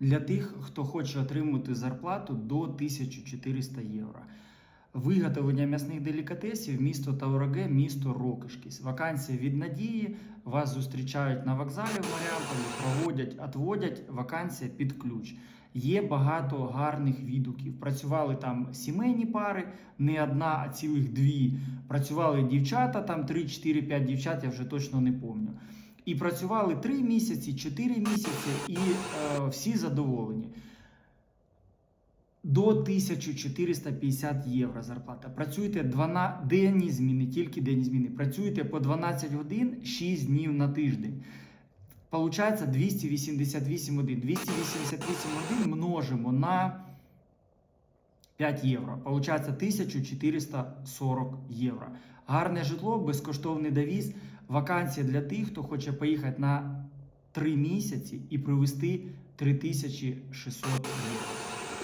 для тих, хто хоче отримати зарплату до 1400 євро. Виготовлення м'ясних делікатесів місто Таураге, місто Рокишкіс. Вакансія від надії. Вас зустрічають на вокзалі в Маріамполі, проводять, отводять. Вакансія під ключ. Є багато гарних відгуків. Працювали там сімейні пари, не одна, а цілих дві. Працювали дівчата, там 3, 4, 5 дівчат, я вже точно не пам'ятаю. І працювали 3 місяці, 4 місяці, і е, всі задоволені. До 1450 євро зарплата. Працюєте 12 денні зміни, тільки денні зміни. Працюєте по 12 годин 6 днів на тиждень. Получається 288 годин. 288 годин множимо на 5 євро. Получається 1440 євро. Гарне житло, безкоштовний довіз. Вакансія для тих, хто хоче поїхати на 3 місяці і привезти 3600 євро.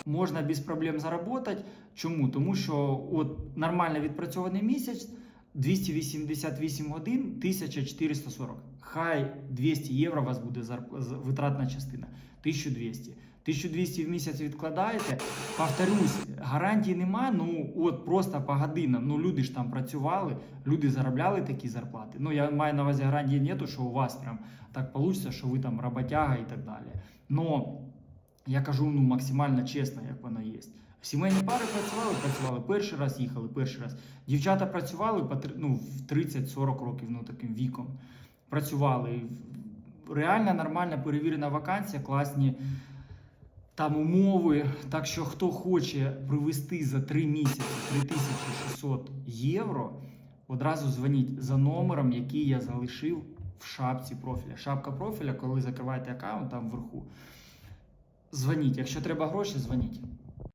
Можна без проблем заработати. Чому? Тому що от нормально відпрацьований місяць 288 годин 1440. Хай 200 євро у вас буде зарп- витратна частина. 1200. 1200 в місяць відкладаєте. Повторюсь, гарантій нема. Ну от просто по годинам. Ну люди ж там працювали, люди заробляли такі зарплати. Ну я маю на увазі гарантії нету, що у вас прям так вийде, що ви там роботяга і так далі. Но я кажу ну максимально чесно. Сімейні пари працювали, працювали перший раз, їхали перший раз. Дівчата працювали ну, в 30-40 років, ну таким віком. Працювали. Реально нормальна перевірена вакансія, класні там умови. Так що хто хоче привезти за 3 місяці 3600 євро, одразу дзвоніть за номером, який я залишив в шапці профіля. Шапка профіля, коли закриваєте аккаунт там вверху. Дзвоніть. Якщо треба гроші, дзвоніть.